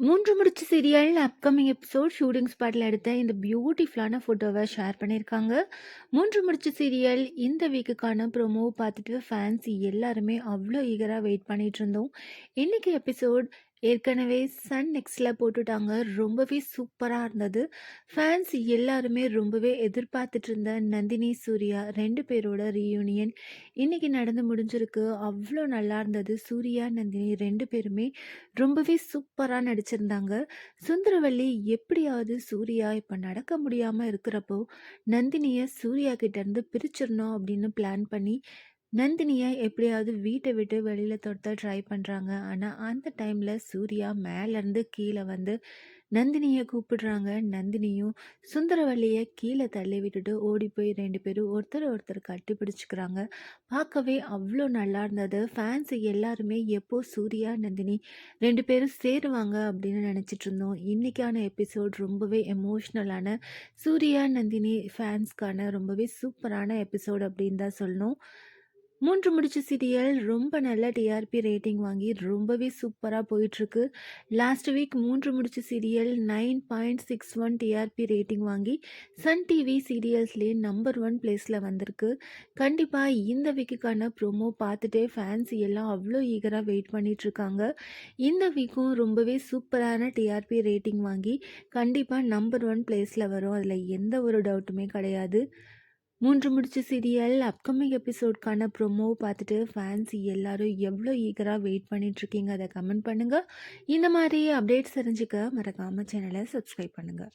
மூன்று முடிச்சு serial upcoming episode shooting ஸ்பாட்டில் எடுத்த இந்த பியூட்டிஃபுல்லான ஃபோட்டோவை ஷேர் பண்ணியிருக்காங்க. மூன்று முடிச்சு சீரியல் இந்த வீக்குக்கான ப்ரோமோ பார்த்துட்டு ஃபேன்ஸ் எல்லாருமே அவ்வளோ ஈகராக வெயிட் பண்ணிகிட்டு இருந்தோம். இன்றைக்கி எபிசோட் ஏற்கனவே சன் நெக்ஸ்டில் போட்டுட்டாங்க. ரொம்பவே சூப்பராக இருந்தது. ஃபேன்ஸ் எல்லாருமே ரொம்பவே எதிர்பார்த்துட்டு இருந்த நந்தினி சூர்யா ரெண்டு பேரோட ரீயூனியன் இன்னைக்கு நடந்து முடிஞ்சிருக்கு. அவ்வளோ நல்லா இருந்தது. சூர்யா நந்தினி ரெண்டு பேருமே ரொம்பவே சூப்பராக நடிச்சிருந்தாங்க. சுந்தரவல்லி எப்படியாவது சூர்யா இப்போ நடக்க முடியாமல் இருக்கிறப்போ நந்தினியை சூர்யா கிட்டேருந்து பிரிச்சிடணும் அப்படின்னு பிளான் பண்ணி நந்தினியை எப்படியாவது வீட்டை விட்டு வெளியில் துரத்த ட்ரை பண்ணுறாங்க ஆனால் அந்த டைமில் சூர்யா மேலேருந்து கீழே வந்து நந்தினியை கூப்பிடுறாங்க. நந்தினியும் சுந்தரவல்லியை கீழே தள்ளி விட்டுட்டு ஓடி போய் ரெண்டு பேரும் ஒருத்தர் ஒருத்தர் கட்டி பிடிச்சிக்கிறாங்க. பார்க்கவே அவ்வளோ நல்லா இருந்தது. ஃபேன்ஸ் எல்லாருமே எப்போ சூர்யா நந்தினி ரெண்டு பேரும் சேருவாங்க அப்படின்னு நினச்சிட்டு இருந்தோம். இன்றைக்கான எபிசோட் ரொம்பவே எமோஷ்னலான சூர்யா நந்தினி ஃபேன்ஸ்க்கான ரொம்பவே சூப்பரான எபிசோட் அப்படின்னு தான் சொல்லணும். மூன்று முடிச்சு சீரியல் ரொம்ப நல்ல டிஆர்பி ரேட்டிங் வாங்கி ரொம்பவே சூப்பராக போயிட்டுருக்கு. லாஸ்ட் வீக் மூன்று முடிச்சு serial nine point six one TRP rating வாங்கி சன் டிவி சீரியல்ஸ்லேயே நம்பர் ஒன் பிளேஸில் வந்திருக்கு. கண்டிப்பாக இந்த வீக்குக்கான ப்ரோமோ பார்த்துட்டே ஃபேன்ஸ் எல்லாம் அவ்வளோ ஈகராக வெயிட் பண்ணிகிட்ருக்காங்க இந்த வீக்கும் ரொம்பவே சூப்பரான டிஆர்பி ரேட்டிங் வாங்கி கண்டிப்பாக நம்பர் ஒன் பிளேஸில் வரும். அதில் எந்த ஒரு டவுட்டுமே கிடையாது. மூன்று முடிச்சு சீரியல் அப்கமிங் எபிசோட்கான ப்ரொமோ பார்த்துட்டு ஃபேன்ஸ் எல்லாரும் எவ்வளோ ஈகராக வெயிட் பண்ணிகிட்ருக்கீங்க அதை கமெண்ட் பண்ணுங்கள் இந்த மாதிரி அப்டேட்ஸ் தெரிஞ்சுக்க மறக்காமல் சேனலை சப்ஸ்கிரைப் பண்ணுங்கள்